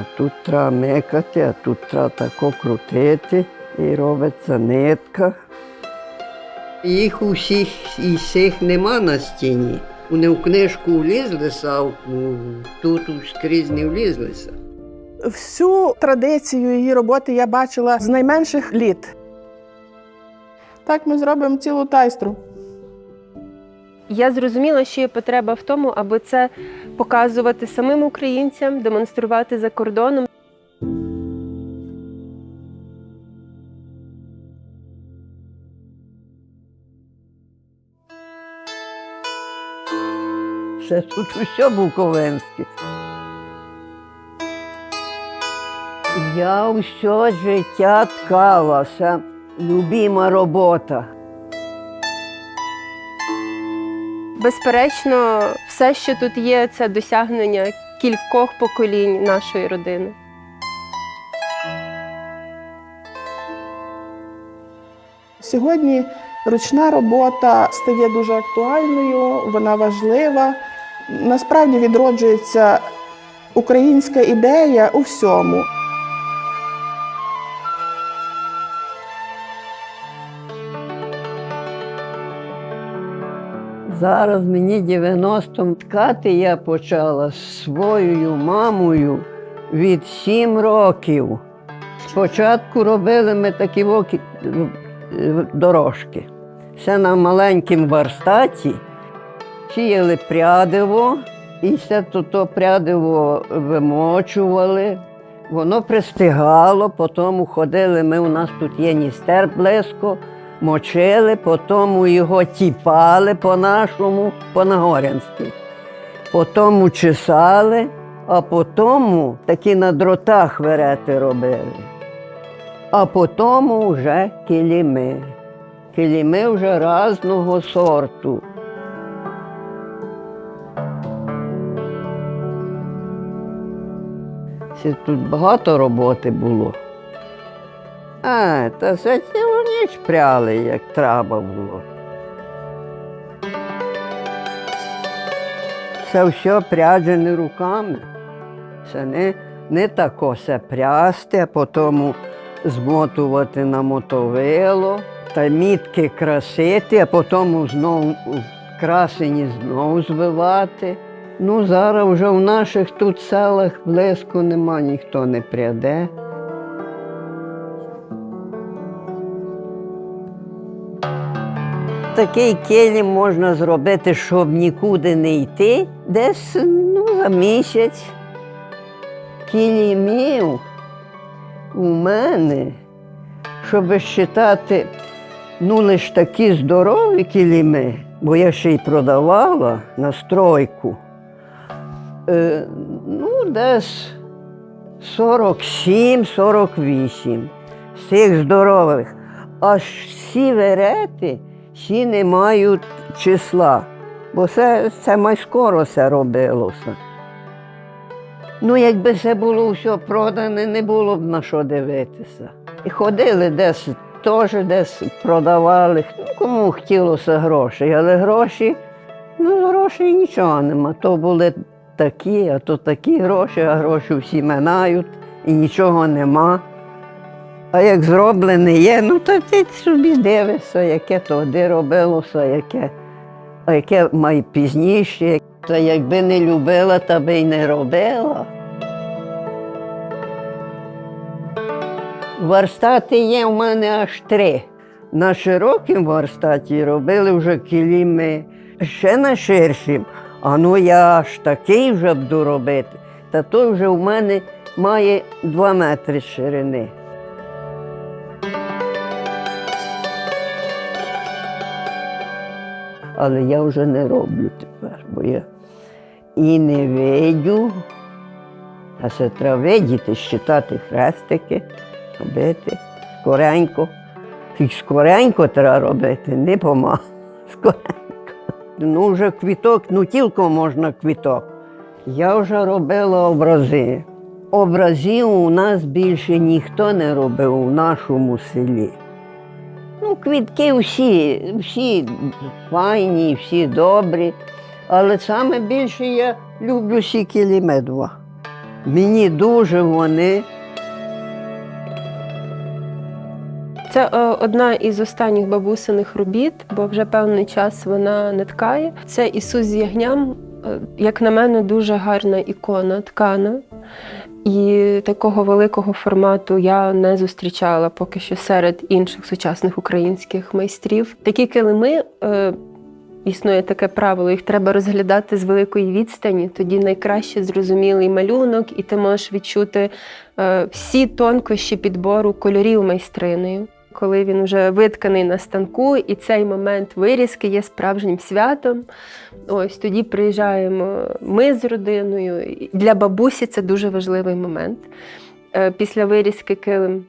А тут треба микати, а тут треба тако крутити і робиться нитка. Їх усіх і всіх нема на стіні. Вони в книжку влізлися, а тут скрізь не влізлися. Всю традицію її роботи я бачила з найменших літ. Так ми зробимо цілу тайстру. Я зрозуміла, що є потреба в тому, аби це показувати самим українцям, демонструвати за кордоном. Все тут усе буковинське. Я все життя ткала, це любима робота. Безперечно, все, що тут є, це досягнення кількох поколінь нашої родини. Сьогодні ручна робота стає дуже актуальною, вона важлива. Насправді відроджується українська ідея у всьому. Зараз мені 90 ткати я почала з своєю мамою від 7 років. Спочатку робили ми такі воки- е, дорожки. Все на маленькому верстаті сіяли прядиво, і все то, то прядиво вимочували. Воно пристигало, потім ходили. Ми у нас тут є ністер близько, мочили, потім його тіпали по-нашому, по-нагорянськи. Потім чесали, а потім такі на дротах верети робили. А потім вже киліми. Киліми вже різного сорту. Тут багато роботи було. А, та це цілу ніч пряли, як треба було. Це все пряджене руками. Це не, не тако все прясти, а потім змотувати на мотовило, та мітки красити, а потім знову красені знову збивати. Ну, зараз вже в наших тут селах близько нема, ніхто не пряде. Такий килим можна зробити, щоб нікуди не йти, десь ну, за місяць. Килимів у мене, щоб считати, ну лише такі здорові килими, бо я ще й продавала на стройку. Е, ну, десь 47-48 з цих здорових. Аж всі верети, всі не мають числа, бо це, це май скоро все робилося. Ну, якби це було все продане, не було б на що дивитися. І ходили десь, теж десь продавали. Ну, кому хотілося грошей, але гроші, ну, грошей нічого нема. То були такі, а то такі гроші, а гроші всі минають і нічого нема. А як зроблене є, ну то ти собі дивишся, яке тоді робилося, яке, а яке май пізніше. Та якби не любила, та би й не робила. Варстати є в мене аж три. На широкім варстаті робили вже киліми, ще на ширшим. А ну я аж такий вже буду робити. Та той вже в мене має два метри ширини. Але я вже не роблю тепер, бо я і не видю, а це треба видіти, щитати хрестики, робити скоренько. І скоренько треба робити, не помалу, скоренько. Ну, вже квіток, ну тільки можна квіток. Я вже робила образи. Образів у нас більше ніхто не робив у нашому селі. Ну, квітки всі, всі файні, всі добрі. Але саме більше я люблю сікілі медва. Мені дуже вони Це е, одна із останніх бабусиних робіт, бо вже певний час вона не ткає. Це Ісус з ягням, е, як на мене, дуже гарна ікона ткана. І такого великого формату я не зустрічала поки що серед інших сучасних українських майстрів. Такі килими. Е, Існує таке правило, їх треба розглядати з великої відстані, тоді найкраще зрозумілий малюнок, і ти можеш відчути е, всі тонкощі підбору кольорів майстриною. Коли він вже витканий на станку, і цей момент вирізки є справжнім святом. Ось тоді приїжджаємо ми з родиною. Для бабусі це дуже важливий момент. Е, Після вирізки килим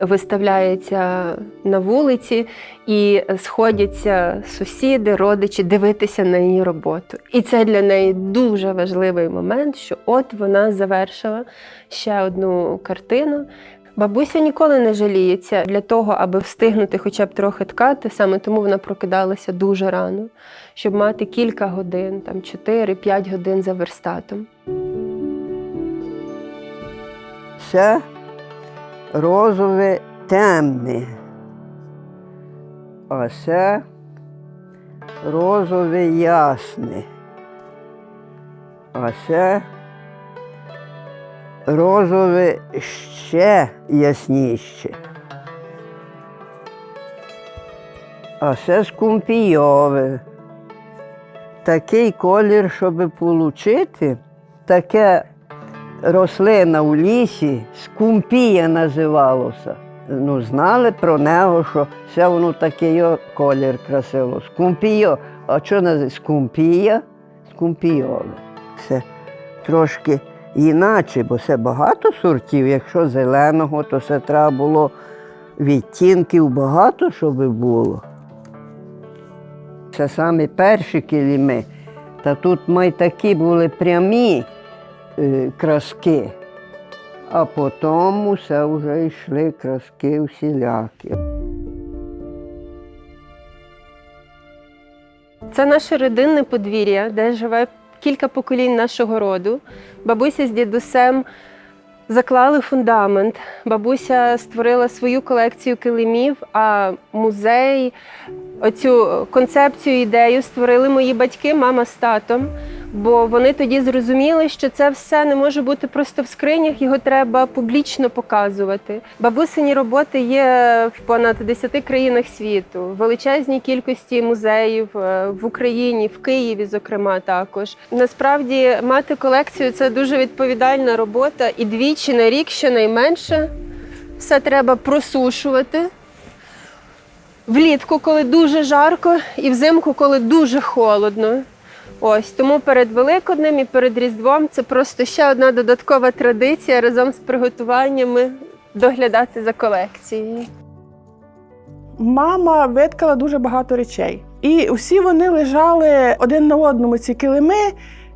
виставляється на вулиці і сходяться сусіди, родичі дивитися на її роботу. І це для неї дуже важливий момент, що от вона завершила ще одну картину. Бабуся ніколи не жаліється для того, аби встигнути хоча б трохи ткати. Саме тому вона прокидалася дуже рано, щоб мати кілька годин, там 4-5 годин за верстатом. це розове темне. А це розове ясне. А це розове ще ясніше. А це скумпійове. Такий колір, щоб отримати, таке рослина у лісі, скумпія називалося. Ну, знали про нього, що це воно такий колір красиво. Скумпійо. А що називається? Скумпія? Скумпійове. Це трошки іначе, бо це багато сортів. Якщо зеленого, то це треба було відтінків багато, щоб було. Це самі перші килими. Та тут май такі були прямі е, краски, а потім все вже йшли краски всілякі. Це наше родинне подвір'я, де живе кілька поколінь нашого роду. Бабуся з дідусем заклали фундамент. Бабуся створила свою колекцію килимів, а музей, оцю концепцію, ідею створили мої батьки, мама з татом. Бо вони тоді зрозуміли, що це все не може бути просто в скринях, його треба публічно показувати. Бабусині роботи є в понад 10 країнах світу, в величезній кількості музеїв е, в Україні, в Києві, зокрема, також. Насправді мати колекцію це дуже відповідальна робота, і двічі на рік щонайменше все треба просушувати. Влітку, коли дуже жарко, і взимку, коли дуже холодно. Ось тому перед Великоднем і перед Різдвом це просто ще одна додаткова традиція разом з приготуваннями доглядати за колекцією. Мама виткала дуже багато речей. І всі вони лежали один на одному, ці килими.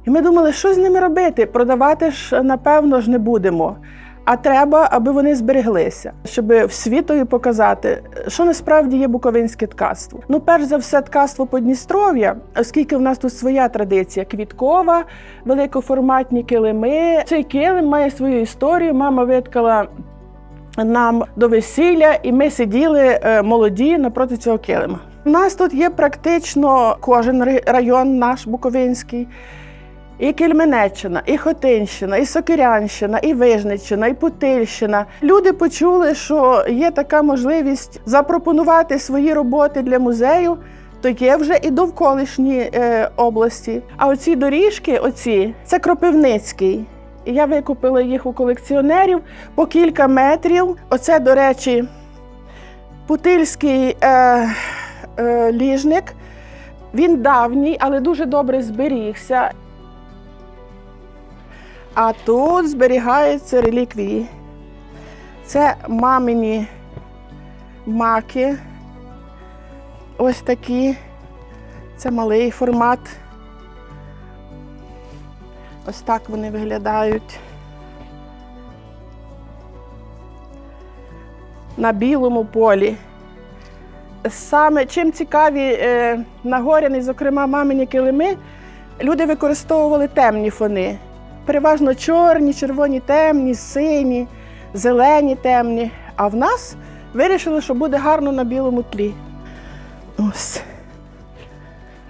І ми думали, що з ними робити? Продавати ж, напевно, ж не будемо. А треба, аби вони збереглися, щоб в світові показати, що насправді є буковинське ткацтво. Ну, перш за все, ткацтво Подністров'я, оскільки в нас тут своя традиція квіткова, великоформатні килими. Цей килим має свою історію. Мама виткала нам до весілля, і ми сиділи е, молоді напроти цього килима. У нас тут є практично кожен район наш Буковинський. І Кельменеччина, і Хотинщина, і Сокирянщина, і Вижниччина, і Путильщина. Люди почули, що є така можливість запропонувати свої роботи для музею, то є вже і довколишні е, області. А оці доріжки, оці, це Кропивницький. Я викупила їх у колекціонерів по кілька метрів. Оце, до речі, Путильський е, е, ліжник. Він давній, але дуже добре зберігся. А тут зберігаються реліквії. Це мамині маки. Ось такі. Це малий формат. Ось так вони виглядають. На білому полі. Саме чим цікаві е, нагоряні, зокрема, мамині килими, люди використовували темні фони. Переважно чорні, червоні, темні, сині, зелені, темні. А в нас вирішили, що буде гарно на білому тлі. Ось.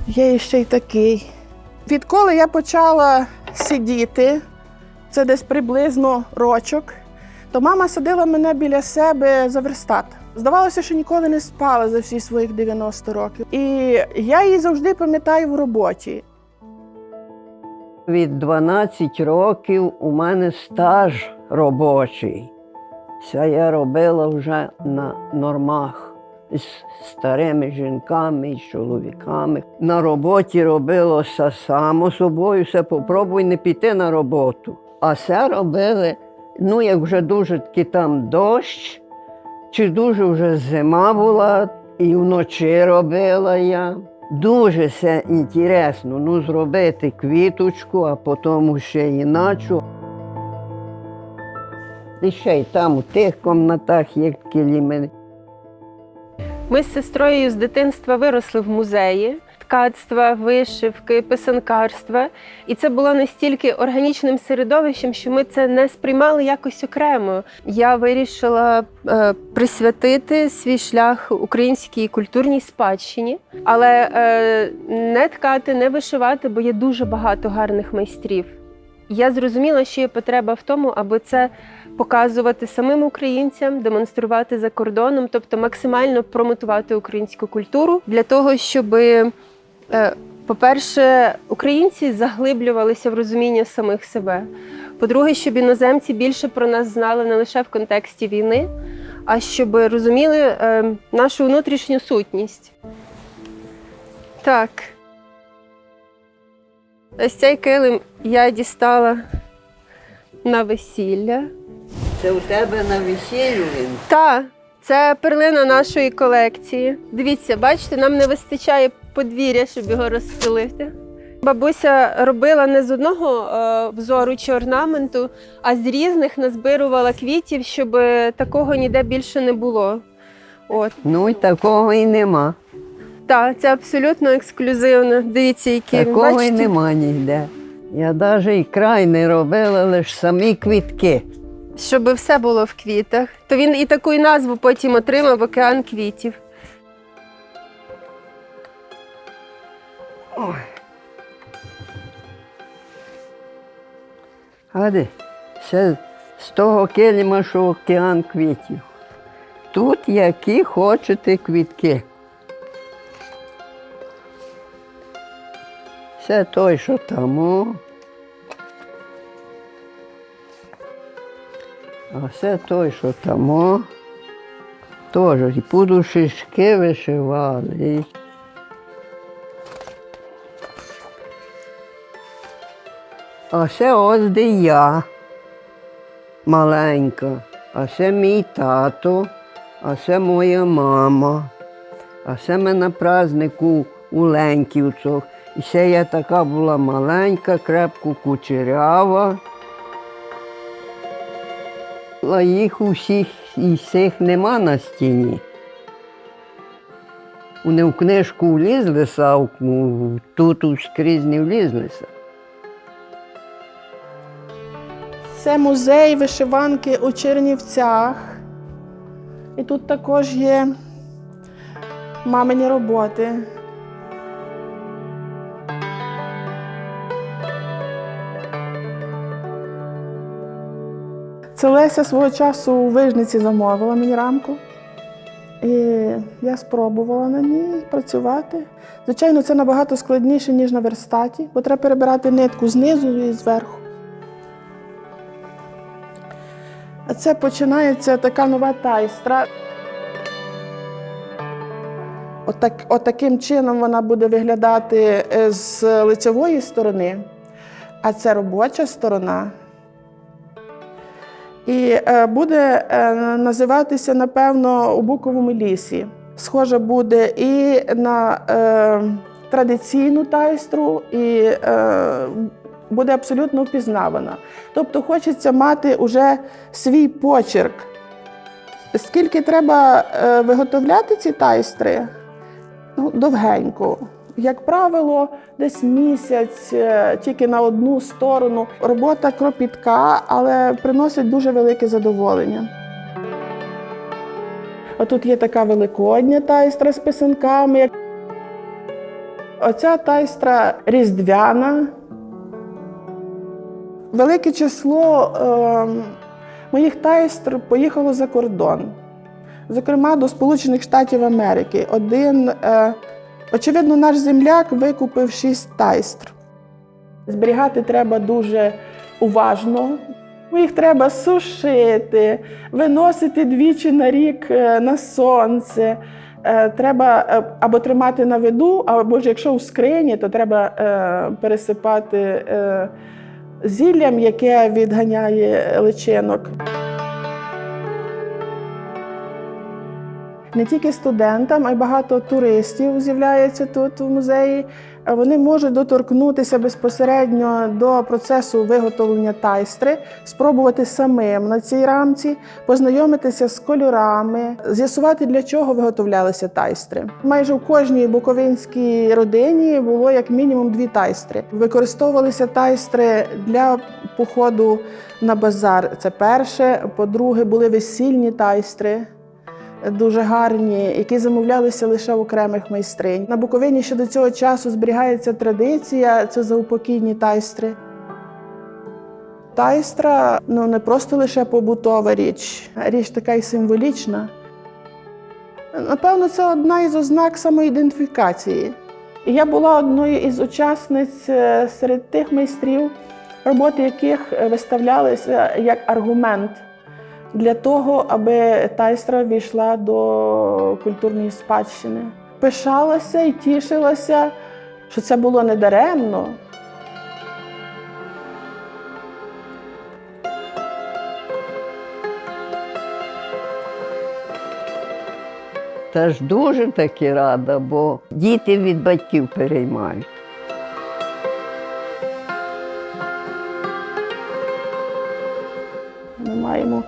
Є ще й такий. Відколи я почала сидіти, це десь приблизно рочок, то мама садила мене біля себе за верстат. Здавалося, що ніколи не спала за всі своїх 90 років. І я її завжди пам'ятаю в роботі. Від 12 років у мене стаж робочий. Це я робила вже на нормах з старими жінками і чоловіками. На роботі робилося само собою, все попробуй не піти на роботу. А це робили, ну як вже дуже таки там дощ, чи дуже вже зима була, і вночі робила я. Дуже все інтересно, ну зробити квіточку, а потім ще іначе. І ще й там у тих кімнатах є кіліми. Ми з сестрою з дитинства виросли в музеї ткацтва, вишивки, писанкарства. І це було настільки органічним середовищем, що ми це не сприймали якось окремо. Я вирішила е, присвятити свій шлях українській культурній спадщині, але е, не ткати, не вишивати, бо є дуже багато гарних майстрів. Я зрозуміла, що є потреба в тому, аби це показувати самим українцям, демонструвати за кордоном, тобто максимально промотувати українську культуру для того, щоб, по-перше, українці заглиблювалися в розуміння самих себе. По-друге, щоб іноземці більше про нас знали не лише в контексті війни, а щоб розуміли е, нашу внутрішню сутність. Так. Ось цей килим я дістала на весілля. Це у тебе на весіллі він. Та, це перлина нашої колекції. Дивіться, бачите, нам не вистачає подвір'я, щоб його розстелити. Бабуся робила не з одного е, взору чи орнаменту, а з різних назбирувала квітів, щоб такого ніде більше не було. От. Ну і такого і нема. Так, це абсолютно ексклюзивно. Дивіться, які Такого і нема ніде. Я навіть і край не робила, лише самі квітки. щоб все було в квітах. То він і таку і назву потім отримав океан квітів. Ой. Гади, це з того килима, що океан квітів. Тут які хочете квітки. Це той, що там. А це той, що там. Теж і подушечки вишивали. А це ось де я маленька, а це мій тато, а це моя мама. А це ми на празднику у Ленківцях. І це я така була маленька, крепко кучерява. А їх усіх і цих нема на стіні. Вони в книжку влізлися, а тут скрізь не влізлися. Це музей вишиванки у Чернівцях. І тут також є мамині роботи. Це Леся свого часу у вижниці замовила мені рамку. І я спробувала на ній працювати. Звичайно, це набагато складніше, ніж на верстаті, бо треба перебирати нитку знизу і зверху. А це починається така нова тайстра. Отак, отаким чином вона буде виглядати е, з лицевої сторони, а це робоча сторона. І е, буде е, називатися, напевно, у буковому лісі. Схоже буде і на е, традиційну тайстру, і е, буде абсолютно впізнавана. Тобто хочеться мати уже свій почерк. Скільки треба е, виготовляти ці тайстри? Ну, довгенько. Як правило, десь місяць е, тільки на одну сторону. Робота кропітка, але приносить дуже велике задоволення. Отут є така великодня тайстра з писанками. Оця тайстра різдвяна. Велике число е, моїх тайстр поїхало за кордон, зокрема до Сполучених Штатів Америки. Один, е, очевидно, наш земляк викупив шість тайстр. Зберігати треба дуже уважно. Їх треба сушити, виносити двічі на рік е, на сонце. Е, Треба або тримати на виду, або ж якщо у скрині, то треба пересипати зіллям, яке відганяє личинок. Не тільки студентам, а й багато туристів з'являється тут в музеї. Вони можуть доторкнутися безпосередньо до процесу виготовлення тайстри, спробувати самим на цій рамці, познайомитися з кольорами, з'ясувати, для чого виготовлялися тайстри. Майже в кожній буковинській родині було як мінімум дві тайстри. Використовувалися тайстри для походу на базар. Це перше. По-друге, були весільні тайстри дуже гарні, які замовлялися лише окремих майстринь. На Буковині ще до цього часу зберігається традиція це заупокійні тайстри. Тайстра ну, не просто лише побутова річ, річ така й символічна. Напевно, це одна із ознак самоідентифікації. Я була одною із учасниць е, серед тих майстрів, роботи яких виставлялися як аргумент для того, аби тайстра війшла до культурної спадщини. Пишалася і тішилася, що це було не даремно. Та ж дуже таки рада, бо діти від батьків переймають. Ми маємо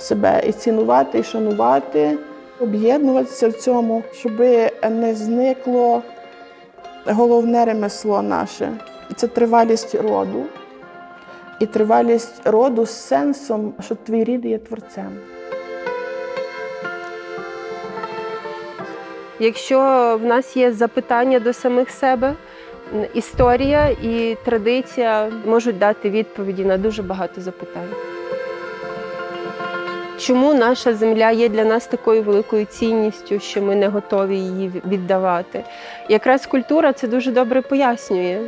себе і цінувати, і шанувати, об'єднуватися в цьому, щоб не зникло головне ремесло наше. Це тривалість роду. І тривалість роду з сенсом, що твій рід є творцем. Якщо в нас є запитання до самих себе, історія і традиція можуть дати відповіді на дуже багато запитань. Чому наша земля є для нас такою великою цінністю, що ми не готові її віддавати? Якраз культура це дуже добре пояснює.